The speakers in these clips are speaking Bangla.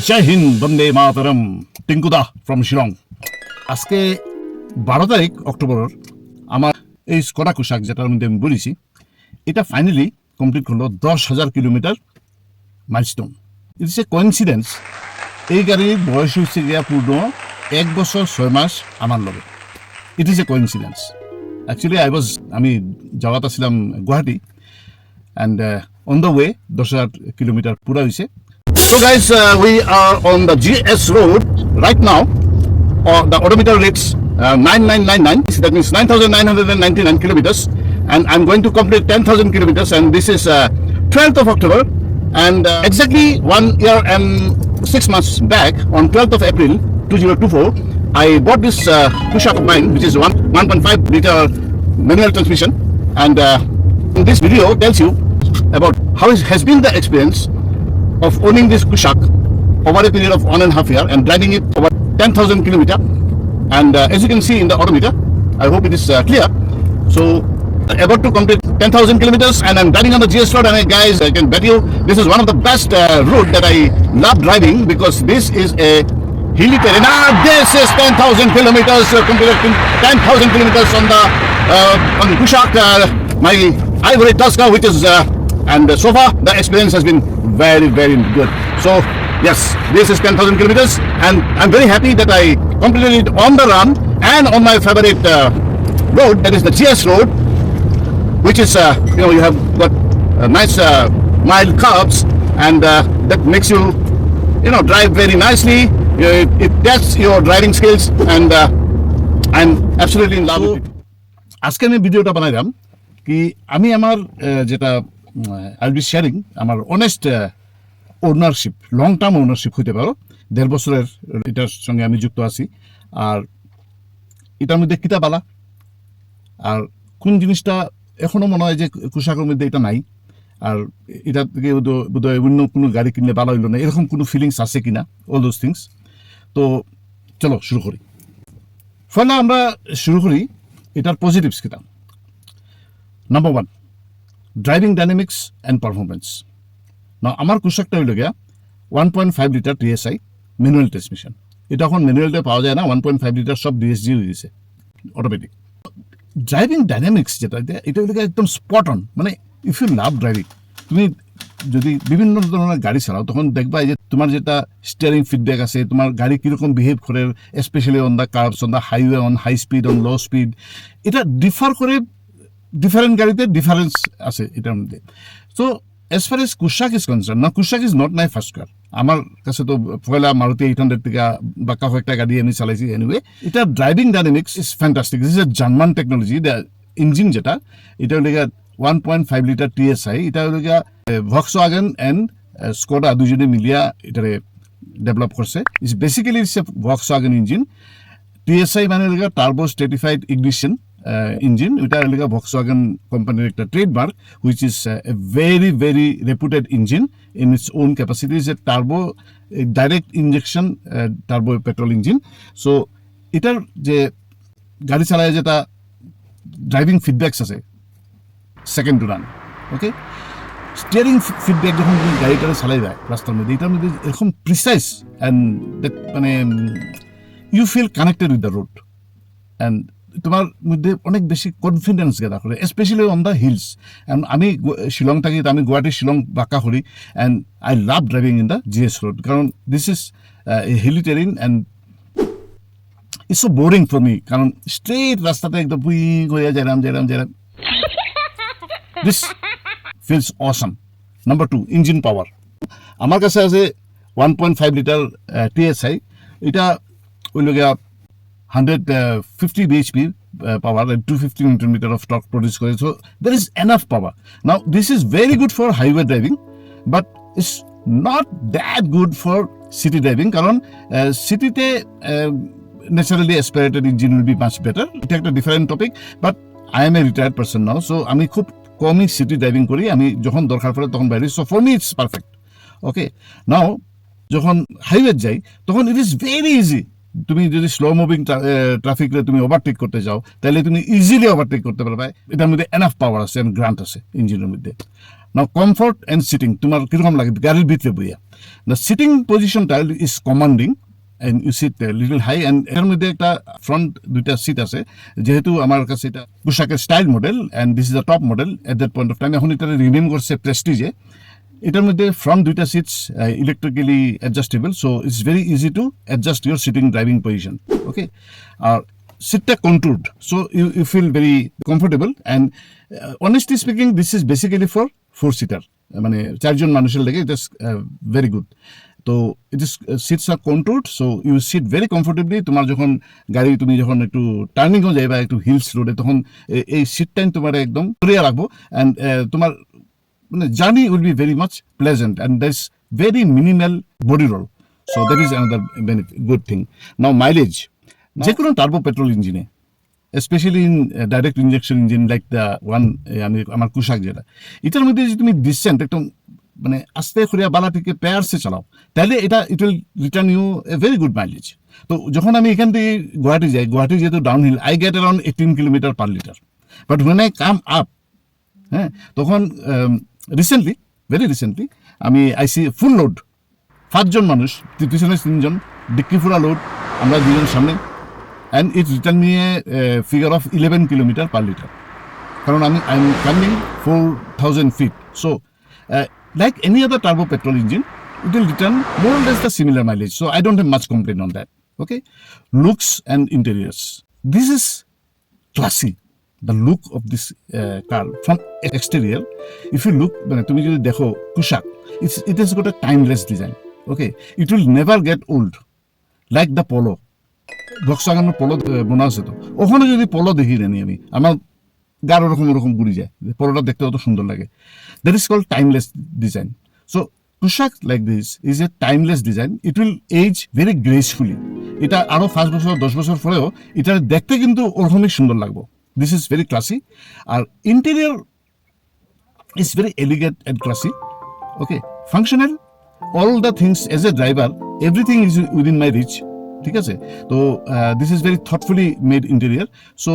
জয় হিন্দ, বন্দে মাতরম, টিঙ্কুদা ফ্রম শিলং আজকে বারো তারিখ অক্টোবর, আমার এই স্কটা কুশাক যেটার মধ্যে আমি বলেছি, এটা ফাইনালি কমপ্লিট করল দশ হাজার kilometre milestone it's a coincidence এই গাড়ির বয়স হচ্ছে গিয়া পূর্ণ এক বছর ছয় মাস আমার লগে। It is a coincidence actually I was আমি যাওয়াত আসছিলাম Guwahati and on the way দশ হাজার কিলোমিটার পুরা হয়েছে। So guys, uh, we are on the GS road right now. Uh, the odometer reads uh, 9999. That means 9,999 kilometers. And I'm going to complete 10,000 kilometers. And this is uh, 12th of October. And uh, exactly one year and six months back, on 12th of April 2024, I bought this uh, Kushak of mine, which is one 1.5 liter manual transmission. And uh, this video tells you about how it has been the experience of owning this Kushak over a period of one and a half year and driving it over 10,000 kilometer. And uh, as you can see in the odometer, I hope it is uh, clear. So uh, about to complete 10,000 kilometers and I'm driving on the GS road and guys, I can bet you this is one of the best uh, that I love driving because this is a hilly terrain. Ah, this is 10,000 kilometers, uh, completed 10,000 kilometers on the uh, on the Kushak, uh, my ivory Tusker, which is uh, and uh, so far the experience has been very very good so yes this is 10,000 kilometers and I'm very happy that I completed it on the run and on my favorite uh, road that is the GS road which is uh, you know you have got uh, nice uh, mild curves and uh, that makes you you know drive very nicely it, it tests your driving skills and uh, I'm absolutely in love with it আজকে আমি ভিডিওটা বানাইলাম কি আমি আমার আহ, যেটা আই বি শেয়ারিং আমার honest ownership long term ownership হইতে পারো। দেড় বছরের এটার সঙ্গে আমি যুক্ত আছি। আর এটার মধ্যে কিতা বালা আর কোন জিনিসটা এখনও মনে হয় যে কুশাকের মধ্যে এটা নাই। আর এটা থেকে বোধ- বোধহয় অন্য কোনো গাড়ি কিনলে ভালো হইল না। এরকম কোনো ফিলিংস আছে কি না অল দোজ থিংস তো চলো, শুরু করি। ফলে আমরা শুরু করি এটার পজিটিভস কিনা number one driving dynamics and performance না আমার কুশাকটা হইল গিয়া one point five litre TSI manual transmission এটা এখন ম্যানুয়ালটা পাওয়া যায় না ওয়ান পয়েন্ট ফাইভ লিটার সব ডিএসজি হয়ে গেছে অটোমেটিক ড্রাইভিং ডাইনামিক্স এটা- এটা হলো গিয়ে একদম স্পট অন মানে ইফ ইউ লাভ ড্রাইভিং তুমি যদি বিভিন্ন ধরনের গাড়ি চালাও তখন দেখবা যে তোমার যেটা স্টিয়ারিং ফিডব্যাক আছে তোমার গাড়ি কীরকম বিহেভ করে specially on the curves on the highway on high speed on low speed এটা ডিফার করে ডিফারেন্ট গাড়িতে ডিফারেন্স আছে এটার মধ্যে। So as far as Kushaq is concern না Kushaq is not my first car আমার কাছে তো পয়লা মারুতি এইট হান্ড্রেড থেকে বা কাউ একটা গাড়ি আমি চালাইছি এনিওয়ে এটা driving dynamics is fantastic is a German technology engine যেটা, এটা হলে one point five litre TSI এটা হলে ভক্স ওয়াগন অ্যান্ড স্কোডা দুজনে মিলিয়া এটারে ডেভেলপ করছে। It's basically it's a Volkswagen engine TSI মানে টার্বো স্টেটিফাইড ইগনিশন ইঞ্জিন, ওইটা হলো ভক্সওয়াগন কোম্পানির একটা trademark which is a very very reputed engine in its own capacity is a turbo direct injection turbo petrol engine so এটার যে গাড়ি চালায় যেটা ড্রাইভিং ফিডব্যাকস আছে second to run okay steering feedback যখন গাড়িটা চালাই যায় রাস্তার মধ্যে, এটার মধ্যে এরকম প্রিসাইজ অ্যান্ড মানে you feel connected with the road and তোমার মধ্যে অনেক বেশি কনফিডেন্স গেদা করে specially on the hills and আমি শিলং থাকি আমি গুৱাহাটী শিলং বাঁকা করি and I love driving in the GS road কারণ this is hilly terrain and it's so boring for me কারণ স্ট্রেট রাস্তাতে একদম বুই হয়ে যাইলাম যাইলাম যাইলাম this feels awesome number two engine power আমার কাছে আছে one point five litre TSI এটা ওই লোক hundred fifty BHP power two fifty newton metre of torque produce করে so there is enough power now this is very good for highway driving but it's not that good for city driving কারণ সিটিতে naturally aspirated engine will be much better এটা একটা different topic but I am a retired person now so আমি খুব কমই সিটি ড্রাইভিং করি। আমি যখন দরকার পড়ে তখন বাইরে so for me it's perfect okay now যখন হাইওয়ে যাই, তখন ইট ইজ ভেরি ইজি তুমি যদি স্লো মুভিং ট্রাফিকে তুমি ওভারটেক করতে যাও, তাহলে তুমি ইজিলি ওভারটেক করতে পারবে। এটার মধ্যে এনাফ পাওয়ার আছে গ্রান্ট আছে ইঞ্জিনের মধ্যে। নাও কমফর্ট অ্যান্ড সিটিং তোমার কীরকম লাগে? গাড়ির ভিতরে বইয়া। দ্য সিটিং পজিশনটা is commanding and you sit little high and এর মধ্যে একটা ফ্রন্ট দুইটা সিট আছে। যেহেতু আমার কাছে এটা পোশাকের style model and this is the top model at that point of time এখন এটা রিনেম করছে প্রেস্টিজে এটার মধ্যে ফ্রন্ট দুইটা seats electrically adjustable so it's very easy to adjust your sitting driving position okay আর সিটটা controlled so you you feel very comfortable and honestly speaking this is basically for four seater মানে চারজন মানুষের লেগে ইট ইস ভেরি গুড তো it is seats are controlled so you sit very comfortably তোমার যখন গাড়ি তুমি যখন একটু টার্নিংও যাইবা একটু হিলস রোডে তখন এই সিটটাই তোমার একদম ধরিয়া রাখব অ্যান্ড তোমার মানে journey will be very much pleasant and there is very minimal body roll so that is another benefit good thing now mileage যে কোনো টার্বো পেট্রোল ইঞ্জিনে specially in direct injection engine like the one আমি আমার কুশাক যেটা এটার মধ্যে যদি তুমি ডিসেন্ট একদম মানে আস্তে করিয়া বালা থেকে পেয়ারসে চালাও তাহলে এটা it will return you a very good mileage তো যখন আমি এখান থেকে গুয়াহাটি যাই গুয়াহাটি যেহেতু down hill I get around eighteen kilometre per litre but when I come up হ্যাঁ তখন রিসেন্টলি ভেরি রিসেন্টলি আমি আইসি ফুল লোড পাঁচজন মানুষ পিছনে তিনজন ডিক্কি ফুরা লোড আমরা দুজন সামনে অ্যান্ড ইট রিটার্ন নিয়ে figure of eleven kilometre per litre কারণ আমি I am coming four thousand feet so like any other turbo petrol engine it will return more or less the similar mileage. So, I don't have much complaint on that. Okay. Looks and interiors. This is classy. Look of this uh, car from exterior. If you look, মানে তুমি যদি দেখো কুশাক it's it has got a timeless design. Okay. It will never get old. Like the polo. ভক্সওয়াগনের পলো বোনা আছে তো ওখানে যদি পলো দেখি জানি আমি আমার গাঢ় রকম ওরকম ঘুরি যায় পলোটা দেখতে অত সুন্দর লাগে that is called timeless design so পোশাক like this is a timeless design it will age very gracefully এটা আরও পাঁচ বছর দশ বছর পরেও এটা দেখতে কিন্তু ওরকমই সুন্দর লাগবো this is very classy R interior is very elegant and classy. Okay, functional. All the things as a driver, everything is within my reach. ঠিক আছে তো this is very thoughtfully made interior so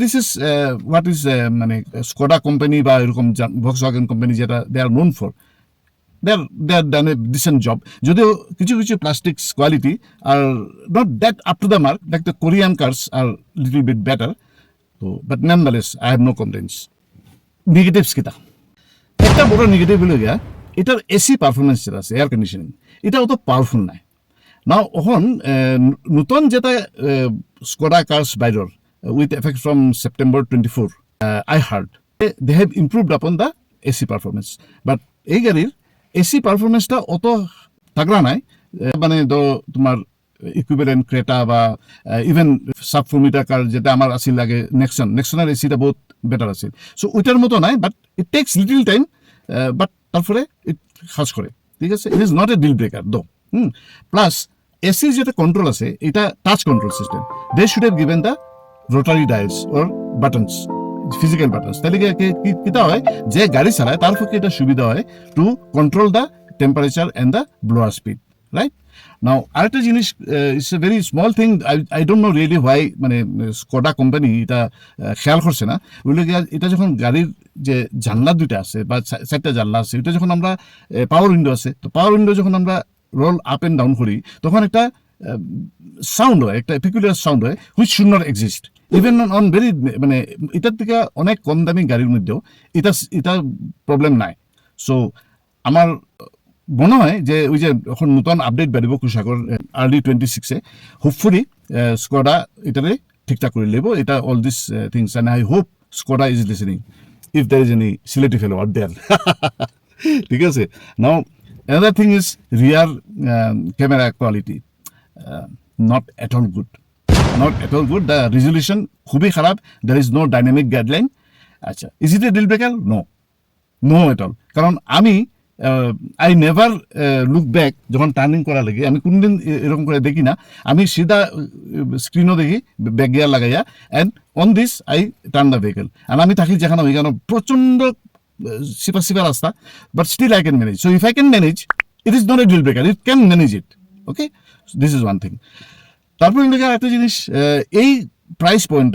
this is what is মানে স্কোডা কোম্পানি বা এরকম ভক্স ওয়াগন কোম্পানি যেটা they are known for they are they are done a decent job যদিও কিছু কিছু plastics quality are not that up to the mark like the Korean cars are little bit better তো but nonetheless I have no complaints negatives কিতা একটা বড় নেগেটিভ হলো গিয়া, এটার এসি পারফরমেন্স যেটা আছে এয়ার কন্ডিশনিং এটা অত পাওয়ারফুল নাই। না এখন নতুন যেটা স্কোডা কার্স বাইরের with effect from September twenty four I heard they have improved upon the AC performance but এই গাড়ির এসি পারফরমেন্সটা অত তাগড়া নাই মানে ধরো তোমার ইকুইভ্যালেন্ট ক্রেটা বা ইভেন সাবফোমিটার কার যেটা আমার আছিল লাগে নেক্সন নেক্সনের এসিটা বহুত বেটার আছিল সো ওইটার মতো নাই but it takes little time but তারপরে ইট কাজ করে। ঠিক আছে? It is not a deal breaker though hmm? Plus এসির যেটা কন্ট্রোল আছে, এটা touch control system they should have given the rotary dials or buttons physical buttons তাহলে কি- কি- কি- কিতা হয়? যে গাড়ি চালায়, তার পক্ষে এটা সুবিধা হয় to control the temperature and the blower speed right now আরেকটা জিনিস it's a very small thing I don't know really why মানে স্কোডা কোম্পানি এটা খেয়াল করছে না। ওইগুলো এটা যখন গাড়ির যে জানলা দুইটা আছে বা চারটা জানলা আছে, এটা যখন আমরা পাওয়ার উইন্ডো আছে, তো পাওয়ার উইন্ডো যখন আমরা রোল আপ এন্ড ডাউন করি, তখন একটা সাউন্ড হয়, একটা পিকুলার সাউন্ড হয় which should not exist even on very মানে এটার থেকে অনেক কম দামি গাড়ির মধ্যেও এটা এটা প্রবলেম নাই। সো আমার মনে হয় যে ওই যে এখন নতুন আপডেট বেরিব কুশাগর আর্লি টুয়েন্টি সিক্সে হোপফুলি স্কোয়াডা এটারে ঠিকঠাক করে নেব। এটা all this things and I hope Skoda is listening if there is any Sylheti fellow out there ঠিক আছে? Now another thing is rear camera quality not at all good not at all good the resolution খুবই খারাপ। There is no dynamic guideline আচ্ছা is it a deal breaker no no at all কারণ আমি আই নেভার লুক ব্যাক যখন টার্নিং করা লাগে, আমি কোনদিন এরকম করে দেখি না। আমি সিধা স্ক্রিনও দেখি ব্যাক গিয়ার লাগাইয়া and on this I turn the vehicle আর আমি থাকি যেখানে, ওইখানে প্রচণ্ড সিপা সিপা রাস্তা but still I can manage so if I can manage it is not a deal breaker it can manage it okay this is one thing তারপরে একটা জিনিস আহ, এই price point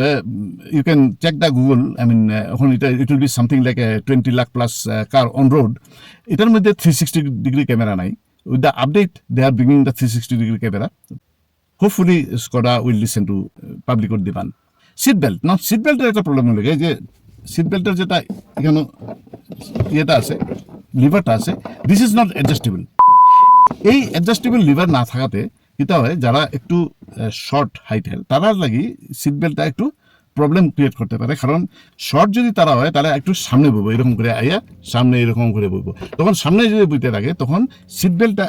you can check the Google I mean এখন এটা it will be something like twenty lakh plus car on road এটার মধ্যে থ্রি সিক্সটি ডিগ্রি ক্যামেরা নাই। With the update they are bringing the three sixty degree camera hopefully Skoda will listen to পাবলিকর demand seat belt না সিট বেল্টের একটা প্রবলেম হলো যে সিট বেল্টের যেটা এখানে ইয়েটা আছে লিভারটা আছে দিস ইজ নট অ্যাডজাস্টেবল এই অ্যাডজাস্টেবল লিভার না থাকাতে যেটা হয়, যারা একটু শর্ট হাইটের তারা লাগি সিট বেল্টটা একটু প্রবলেম ক্রিয়েট করতে পারে। কারণ শর্ট যদি তারা হয়, তাহলে একটু সামনে বইবো, এরকম করে আইয়া সামনে এরকম করে বইবো। তখন সামনে যদি বইতে থাকে তখন সিট বেল্টটা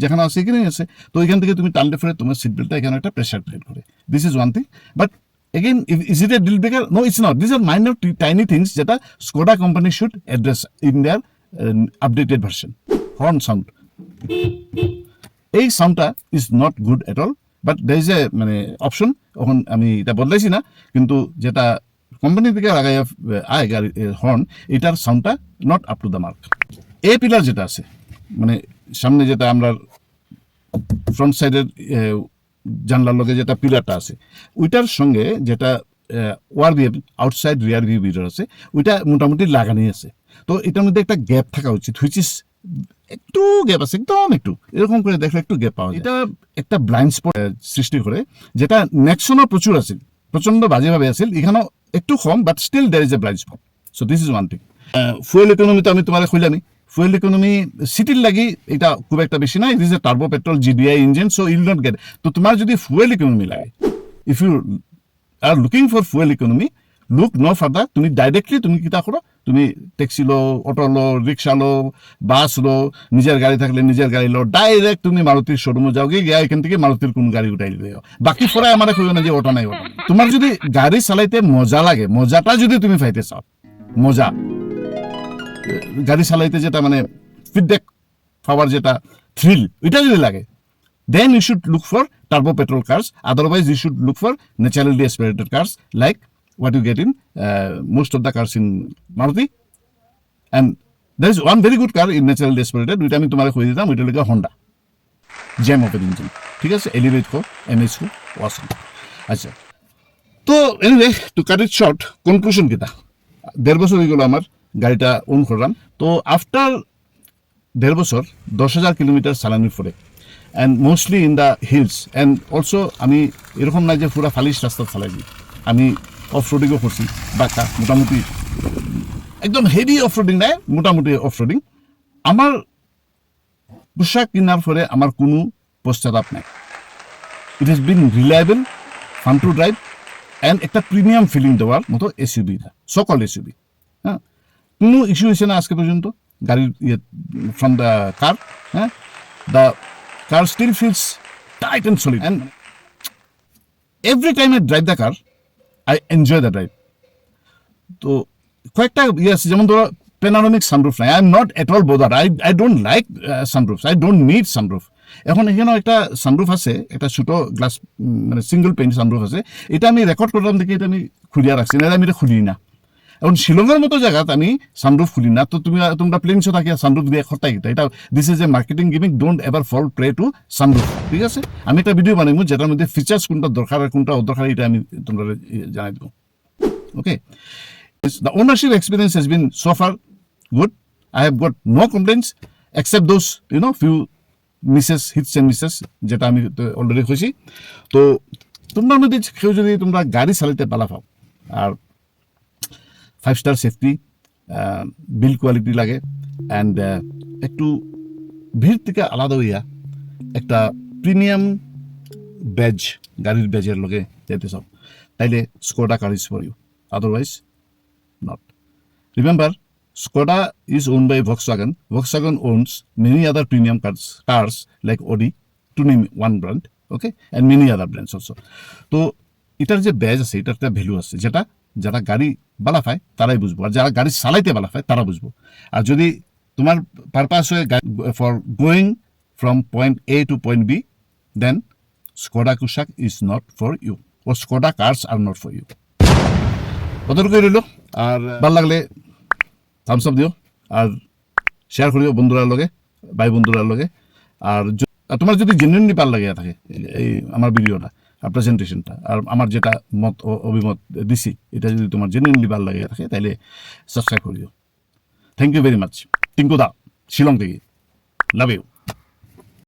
যেখানে আছে এখানেই আছে। তো এখান থেকে তুমি টানলে ফেলে তোমার সিট বেল্টটা এখানে একটা প্রেশার ক্রিয়েট করে। This is one thing but again is it a deal deal no no, it's not. আর t- tiny things যেটা Skoda company should address in their updated version horn sound. এই সাউন্ডটা is not good at all but is a মানে অপশন এখন আমি এটা বদলাইছি না, কিন্তু যেটা কোম্পানি থেকে লাগাই আয় গাড়ি হর্ন এটার সাউন্ডটা not up to the mark A pillar যেটা আছে মানে সামনে যেটা আমরা ফ্রন্ট সাইডের জানলার লগে যেটা পিলারটা আছে, ওইটার সঙ্গে যেটা rear view outside rear view mirror আছে, ওইটা মোটামুটি লাগানি আছে। তো এটার মধ্যে একটা গ্যাপ থাকা উচিত হুইচ ইস একটু গ্যাপ আছে, একদম একটু। এরকম করে দেখলে একটু গ্যাপ পাওয়া এটা একটা ব্লাইন্ড স্পট সৃষ্টি করে, যেটা নেক্সনও প্রচুর আছে প্রচণ্ড বাজেভাবে আছে, এখানেও একটু কম but still there is a blind spot so this is one thing fuel economy তো আমি তোমার কইলামি ফুয়েল ইকোনমি সিটির লাগি এটা খুব একটা বেশি না it is a turbo petrol GDI engine so I'll not get তো তোমার যদি ফুয়েল ইকোনমি লাগে if you are looking for fuel economy look no further তুমি ডাইরেক্টলি তুমি কিতা করো তুমি ট্যাক্সি লো অটো লো রিক্সা লো বাস লো, নিজের গাড়ি থাকলে নিজের গাড়ি লো ডাইরেক্ট তুমি মারুতির শোরুমে যাও, গিয়ে এখান থেকে মারুতির কোন গাড়ি উঠাই দিও বাকি ফরাই আমার কইও না যে ওটা নাই নাই। তোমার যদি গাড়ি চালাইতে মজা লাগে, মজাটা যদি তুমি পাইতে চাও, মজা গাড়ি চালাইতে যেটা মানে ফিডব্যাক পাওয়ার যেটা থ্রিল এটা যদি লাগে then you should look for turbo petrol cars otherwise you should look for naturally aspirated cars like what you get in? Uh, most of the cars in Maruti. And there is one very good car in natural aspirated, which আমি তোমার কই দিতাম ওইটা লেগে হন্ডা জ্যাম ওপেন ইঞ্জিন ঠিক আছে? এলিভেট কো এমএস কো ওয়াসন আচ্ছা। তো anyway to cut it short conclusion কিতা দেড় বছর হয়ে গেল আমার গাড়িটা ওন করলাম। তো আফটার দেড় বছর দশ হাজার কিলোমিটার চালানোর পরে and mostly in the hills and also আমি এরকম না যে পুরা ফালিশ রাস্তা চালাই আমি অফ রোডিংও করছি। বাঁকা মোটামুটি একদম হেভি অফ রোডিং নাই মোটামুটি অফ রোডিং আমার পোশাক কেনার পরে আমার কোনো পশ্চাতাপ নাই। It has been reliable fun to drive and একটা প্রিমিয়াম ফিলিং দেওয়ার মতো এসইউবিটা সকল এসইউবি হ্যাঁ? কোনো ইস্যু হয়েছে না আজকে পর্যন্ত? গাড়ির ইয়ে ফ্রম দ্য কার হ্যাঁ? The car still feels tight and solid and every time I drive the car I enjoy the ride তো কয়েকটা ইয়ে আছে, যেমন ধরো পেনারমিক সানরুফ নাই I am not at all bother I I don't like sunroof I don't need sunroof এখন এখানেও একটা সানরুফ আছে, একটা ছোটো গ্লাস মানে সিঙ্গল পেন সানরুফ আছে। এটা আমি রেকর্ড করলাম দেখি এটা আমি খুলিয়া রাখছি না আমি এটা খুলি না। এখন শিলংয়ের মতো জায়গাত আমি সানরুফ খুলি না। তো তুমি তোমরা প্লেনসও থাকি সানরুফ দিয়ে খরতাই এটা this is a marketing গিমিং don't ever fall prey to sunroof ঠিক আছে? আমি একটা ভিডিও বানাইমু যেটার মধ্যে ফিচার্স কোনটা দরকার আর কোনটা অদরকার এটা আমি তোমরা জানাই দেবো। Okay The ownership experience has been so far good I have got complaints except those, you know, few misses, hits and misses যেটা আমি অলরেডি খুশি তো তোমরা মধ্যে কেউ যদি তোমরা গাড়ি চালাতে পালা পাও আর five star safety build quality লাগে অ্যান্ড uh, একটু ভিড় থেকে আলাদা হইয়া একটা প্রিমিয়াম ব্যাজ গাড়ির ব্যাজের লগে যাইতে সব তাইলে Skoda car is for you otherwise not remember Skoda is own by Volkswagen Volkswagen owns many other premium cars cars like Audi to name one brand okay and many other brands also তো এটার যে ব্যাজ আছে, এটার একটা ভ্যালু আছে, যেটা যারা গাড়ি বালা পায়, তারাই বুঝব। আর যারা গাড়ি চালাইতে বালা পায়, তারা বুঝব। আর যদি তোমার পারপাস হয় for going from point A to point B then Skoda Kushaq is not for you O Skoda cars are not for you কতটুকু রইল? আর ভালো লাগলে থামস আপ দিও, আর শেয়ার করিও বন্ধুরার লগে, ভাই বন্ধুরার লগে। আর তোমার যদি জেনুইনলি ভালো লাগে থাকে, এই আমার ভিডিওটা প্রেজেন্টেশনটা আর আমার যেটা মত অভিমত দিছি, এটা যদি তোমার জেনুইনলি ভালো লাগে থাকে তাহলে সাবস্ক্রাইব করিও। Thank you very much Tinku da Shillong থেকে। Love you